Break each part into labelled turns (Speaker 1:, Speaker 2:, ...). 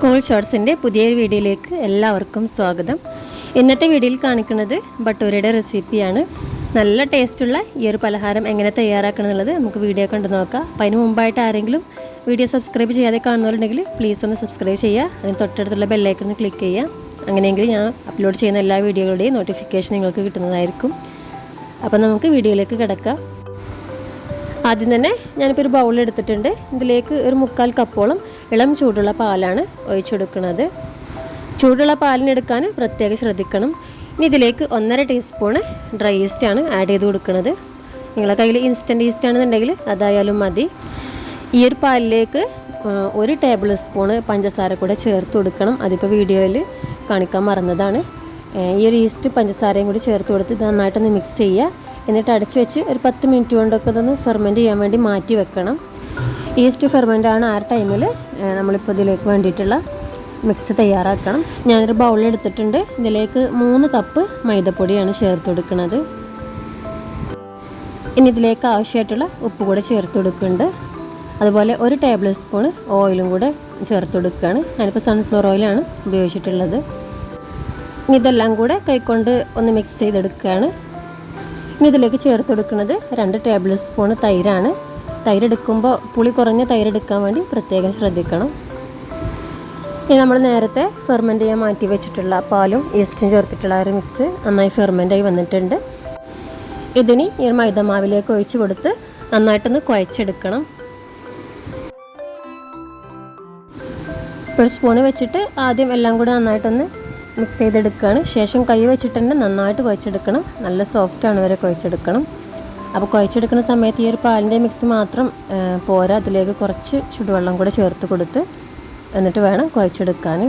Speaker 1: Call ഷോർട്സിന്റെ പുതിയൊരു വീഡിയോയിലേക്ക് എല്ലാവർക്കും സ്വാഗതം. ഇന്നത്തെ വീഡിയോയിൽ കാണിക്കുന്നത് ബട്ടൂരയുടെ റെസിപ്പിയാണ്. നല്ല ടേസ്റ്റുള്ള ഈ ഒരു പലഹാരം എങ്ങനെ തയ്യാറാക്കണം എന്നുള്ളത് നമുക്ക് വീഡിയോ കണ്ടു നോക്കാം. അപ്പം അതിന് മുമ്പായിട്ട് ആരെങ്കിലും വീഡിയോ സബ്സ്ക്രൈബ് ചെയ്യാതെ കാണുന്നവരുണ്ടെങ്കിൽ പ്ലീസ് ഒന്ന് സബ്സ്ക്രൈബ് ചെയ്യുക. അതിന് തൊട്ടടുത്തുള്ള ബെല്ലൈക്കൺ ക്ലിക്ക് ചെയ്യുക. അങ്ങനെയെങ്കിൽ ഞാൻ അപ്ലോഡ് ചെയ്യുന്ന എല്ലാ വീഡിയോകളുടെയും നോട്ടിഫിക്കേഷൻ നിങ്ങൾക്ക് കിട്ടുന്നതായിരിക്കും. അപ്പം നമുക്ക് വീഡിയോയിലേക്ക് കിടക്കാം. ആദ്യം തന്നെ ഞാനിപ്പോൾ ഒരു ബൗൾ എടുത്തിട്ടുണ്ട്. ഇതിലേക്ക് ഒരു മുക്കാൽ കപ്പോളം ഇളം ചൂടുള്ള പാലാണ് ഒഴിച്ചെടുക്കുന്നത് ചൂടുള്ള പാലിനെടുക്കാൻ പ്രത്യേകം ശ്രദ്ധിക്കണം. ഇനി ഇതിലേക്ക് ഒന്നര ടീസ്പൂണ് ഡ്രൈ ഈസ്റ്റാണ് ആഡ് ചെയ്ത് കൊടുക്കുന്നത്. നിങ്ങളുടെ കയ്യിൽ ഇൻസ്റ്റന്റ് ഈസ്റ്റ് ആണെന്നുണ്ടെങ്കിൽ അതായാലും മതി. ഈ ഒരു പാലിലേക്ക് ഒരു ടേബിൾ സ്പൂണ് പഞ്ചസാര കൂടെ ചേർത്ത് കൊടുക്കണം. അതിപ്പോൾ വീഡിയോയിൽ കാണിക്കാൻ മറന്നതാണ്. ഈ ഒരു ഈസ്റ്റ് പഞ്ചസാരയും കൂടി ചേർത്ത് കൊടുത്ത് നന്നായിട്ടൊന്ന് മിക്സ് ചെയ്യുക. എന്നിട്ട് അടച്ച് വെച്ച് ഒരു പത്ത് മിനിറ്റ് കൊണ്ടൊക്കെ ഇതൊന്ന് ഫെർമെന്റ് ചെയ്യാൻ വേണ്ടി മാറ്റി വെക്കണം. ഈസ്റ്റ് ഫെർമെന്റ് ആണ് ആ ടൈമിൽ നമ്മളിപ്പോൾ ഇതിലേക്ക് വേണ്ടിയിട്ടുള്ള മിക്സ് തയ്യാറാക്കണം. ഞാനൊരു ബൗൾ എടുത്തിട്ടുണ്ട്. ഇതിലേക്ക് മൂന്ന് കപ്പ് മൈദപ്പൊടിയാണ് ചേർത്ത് കൊടുക്കുന്നത്. ഇനി ഇതിലേക്ക് ആവശ്യമായിട്ടുള്ള ഉപ്പ് കൂടെ ചേർത്ത് കൊടുക്കുന്നുണ്ട്. അതുപോലെ ഒരു ടേബിൾ സ്പൂൺ ഓയിലും കൂടെ ചേർത്ത് കൊടുക്കുകയാണ്. ഞാനിപ്പോൾ സൺഫ്ലവർ ഓയിലാണ് ഉപയോഗിച്ചിട്ടുള്ളത്. ഇനി ഇതെല്ലാം കൂടെ കൈക്കൊണ്ട് ഒന്ന് മിക്സ് ചെയ്തെടുക്കുകയാണ്. ഇനി ഇതിലേക്ക് ചേർത്ത് കൊടുക്കുന്നത് രണ്ട് ടേബിൾ സ്പൂൺ തൈരാണ്. തൈരെടുക്കുമ്പോൾ പുളി കുറഞ്ഞ തൈരെടുക്കാൻ വേണ്ടി പ്രത്യേകം ശ്രദ്ധിക്കണം. ഇനി നമ്മൾ നേരത്തെ ഫെർമെന്റ് ചെയ്യാൻ മാറ്റി വെച്ചിട്ടുള്ള പാലും ഈസ്റ്റും ചേർത്തിട്ടുള്ള ഒരു മിക്സ് നന്നായി ഫെർമെന്റ് ആയി വന്നിട്ടുണ്ട്. ഇതിനി ഈ മൈദ മൈദമാവിലേക്ക് ഒഴിച്ച് കൊടുത്ത് നന്നായിട്ടൊന്ന് കുഴച്ചെടുക്കണം. ഒരു സ്പൂണ് വെച്ചിട്ട് ആദ്യം എല്ലാം കൂടെ നന്നായിട്ടൊന്ന് മിക്സ് ചെയ്തെടുക്കുകയാണ്. ശേഷം കൈ വെച്ചിട്ട് തന്നെ നന്നായിട്ട് കുഴച്ചെടുക്കണം. നല്ല സോഫ്റ്റാണ് വരെ കുഴച്ചെടുക്കണം. അപ്പോൾ കുഴച്ചെടുക്കുന്ന സമയത്ത് ഈ ഒരു പാലിന്റെ മിക്സ് മാത്രം പോരാ. അതിലേക്ക് കുറച്ച് ചുടുവെള്ളം കൂടെ ചേർത്ത് കൊടുത്ത് എന്നിട്ട് വേണം കുഴച്ചെടുക്കാൻ.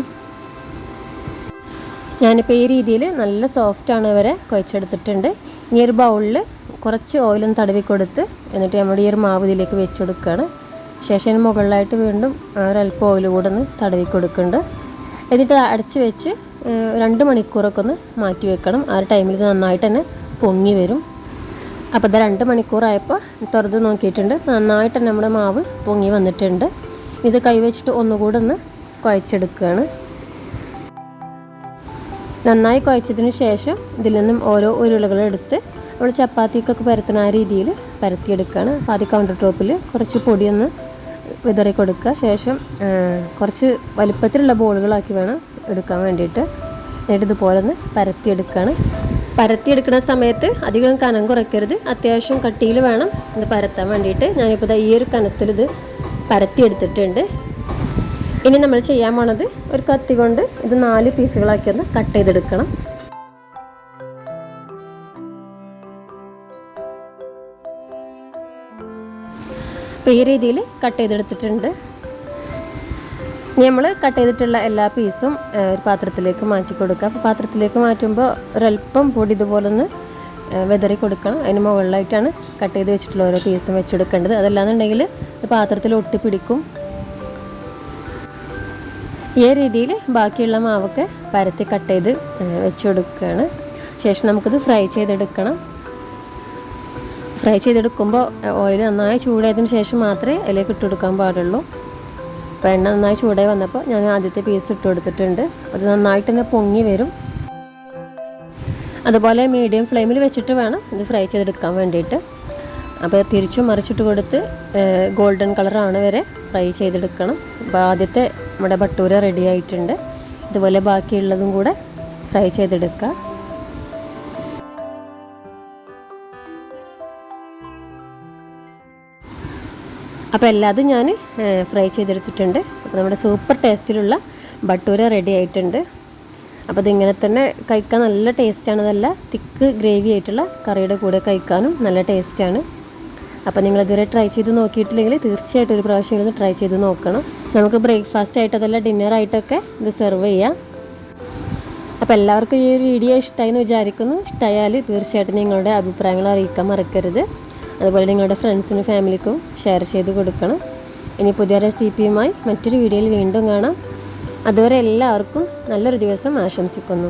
Speaker 1: ഞാനിപ്പോൾ ഈ രീതിയിൽ നല്ല സോഫ്റ്റ് സോഫ്റ്റാണ് വരെ കുഴച്ചെടുത്തിട്ടുണ്ട്. ഇനി ഒരു ബൗളിൽ കുറച്ച് ഓയിലും തടവി കൊടുത്ത് എന്നിട്ട് നമ്മുടെ ഈ ഒരു മാവ് ഇതിലേക്ക് വെച്ചെടുക്കുകയാണ്. ശേഷം ഇതിന് മുകളിലായിട്ട് വീണ്ടും ഒരൽപ്പം ഓയിൽ കൂടെ ഒന്ന് തടവി കൊടുക്കുന്നുണ്ട്. എന്നിട്ട് അടച്ച് വെച്ച് രണ്ട് മണിക്കൂറൊക്കെ ഒന്ന് മാറ്റി വെക്കണം. ആ ഒരു ടൈമിൽ ഇത് നന്നായിട്ട് തന്നെ പൊങ്ങി വരും. അപ്പോൾ ഇത് രണ്ട് മണിക്കൂറായപ്പോൾ തുറന്ന് നോക്കിയിട്ടുണ്ട്. നന്നായിട്ട് തന്നെ നമ്മുടെ മാവ് പൊങ്ങി വന്നിട്ടുണ്ട്. ഇത് കൈവച്ചിട്ട് ഒന്നുകൂടെ ഒന്ന് കുഴച്ചെടുക്കുകയാണ്. നന്നായി കുഴച്ചതിന് ശേഷം ഇതിൽ നിന്നും ഓരോ ഉരുളകളെടുത്ത് നമ്മൾ ചപ്പാത്തിക്കൊക്കെ പരത്തുന്ന ആ രീതിയിൽ പരത്തിയെടുക്കുകയാണ്. അപ്പോൾ ആദ്യം കൗണ്ടർ ടോപ്പിൽ കുറച്ച് പൊടിയൊന്ന് വിതറി കൊടുക്കുക ശേഷം കുറച്ച് വലിപ്പത്തിലുള്ള ബോളുകളാക്കി വേണം എടുക്കാൻ വേണ്ടിയിട്ട് എന്നിട്ട് ഇതുപോലെ ഒന്ന് പരത്തിയെടുക്കുകയാണ് പരത്തിയെടുക്കുന്ന സമയത്ത് അധികം കനം കുറയ്ക്കരുത്. അത്യാവശ്യം കട്ടിയിൽ വേണം ഇത് പരത്താൻ വേണ്ടിയിട്ട്. ഞാനിപ്പോൾ ഈ ഒരു കനത്തിൽ ഇത് പരത്തിയെടുത്തിട്ടുണ്ട്. ഇനി നമ്മൾ ചെയ്യാൻ പോണത് ഒരു കത്തി കൊണ്ട് ഇത് നാല് പീസുകളാക്കി ഒന്ന് കട്ട് ചെയ്തെടുക്കണം. അപ്പോൾ ഈ രീതിയിൽ കട്ട് ചെയ്തെടുത്തിട്ടുണ്ട്. ഇനി നമ്മൾ കട്ട് ചെയ്തിട്ടുള്ള എല്ലാ പീസും ഒരു പാത്രത്തിലേക്ക് മാറ്റി കൊടുക്കുക. അപ്പോൾ പാത്രത്തിലേക്ക് മാറ്റുമ്പോൾ ഒരല്പം പൊടി ഇതുപോലെ ഒന്ന് വെതറി കൊടുക്കണം. അതിന് മുകളിലായിട്ടാണ് കട്ട് ചെയ്ത് വെച്ചിട്ടുള്ള ഓരോ പീസും വെച്ചെടുക്കേണ്ടത്. അതല്ലാന്നുണ്ടെങ്കിൽ പാത്രത്തിൽ ഒട്ടിപ്പിടിക്കും ഈ രീതിയിൽ ബാക്കിയുള്ള മാവൊക്കെ പരത്തി കട്ട് ചെയ്ത് വെച്ച് കൊടുക്കുകയാണ് ശേഷം നമുക്കിത് ഫ്രൈ ചെയ്തെടുക്കണം. ഫ്രൈ ചെയ്തെടുക്കുമ്പോൾ ഓയിൽ നന്നായി ചൂടായതിന് ശേഷം മാത്രമേ അതിലേക്ക് ഇട്ടുകൊടുക്കാൻ പാടുള്ളൂ. അപ്പോൾ എണ്ണ നന്നായി ചൂടായി വന്നപ്പോൾ ഞാൻ ആദ്യത്തെ പീസ് ഇട്ട് കൊടുത്തിട്ടുണ്ട്. അത് നന്നായിട്ട് തന്നെ പൊങ്ങി വരും. അതുപോലെ മീഡിയം ഫ്ലെയിമിൽ വെച്ചിട്ട് വേണം ഇത് ഫ്രൈ ചെയ്തെടുക്കാൻ വേണ്ടിയിട്ട്. അപ്പോൾ തിരിച്ചു മറിച്ചിട്ട് കൊടുത്ത് ഗോൾഡൻ കളറാണ് വരെ ഫ്രൈ ചെയ്തെടുക്കണം. അപ്പോൾ ആദ്യത്തെ നമ്മുടെ ഭട്ടൂര റെഡി ആയിട്ടുണ്ട്. ഇതുപോലെ ബാക്കിയുള്ളതും കൂടെ ഫ്രൈ ചെയ്തെടുക്കുക. അപ്പോൾ എല്ലാതും ഞാൻ ഫ്രൈ ചെയ്തെടുത്തിട്ടുണ്ട്. അപ്പോൾ നമ്മുടെ സൂപ്പർ ടേസ്റ്റിലുള്ള ബട്ടൂര റെഡി ആയിട്ടുണ്ട്. അപ്പോൾ ഇതിങ്ങനെ തന്നെ കഴിക്കാൻ നല്ല ടേസ്റ്റാണ് നല്ല തിക്ക് ഗ്രേവി ആയിട്ടുള്ള കറിയുടെ കൂടെ കഴിക്കാനും നല്ല ടേസ്റ്റാണ് അപ്പോൾ നിങ്ങൾ ഇതുവരെ ട്രൈ ചെയ്ത് നോക്കിയിട്ടില്ലെങ്കിൽ തീർച്ചയായിട്ടും ഒരു പ്രാവശ്യം ഇരുന്ന് ട്രൈ ചെയ്ത് നോക്കണം. നമുക്ക് ബ്രേക്ക്ഫാസ്റ്റ് ആയിട്ട് അതല്ല ഡിന്നറായിട്ടൊക്കെ ഇത് സെർവ് ചെയ്യാം. അപ്പോൾ എല്ലാവർക്കും ഈ ഒരു വീഡിയോ ഇഷ്ടമായി എന്ന് വിചാരിക്കുന്നു. ഇഷ്ടമായാൽ തീർച്ചയായിട്ടും നിങ്ങളുടെ അഭിപ്രായങ്ങൾ അറിയിക്കാൻ മറക്കരുത്. അതുപോലെ നിങ്ങളുടെ ഫ്രണ്ട്സിനും ഫാമിലിക്കും ഷെയർ ചെയ്ത് കൊടുക്കണം. ഇനി പുതിയ റെസിപ്പിയുമായി മറ്റൊരു വീഡിയോയിൽ വീണ്ടും കാണാം. അതുവരെ എല്ലാവർക്കും നല്ലൊരു ദിവസം ആശംസിക്കുന്നു.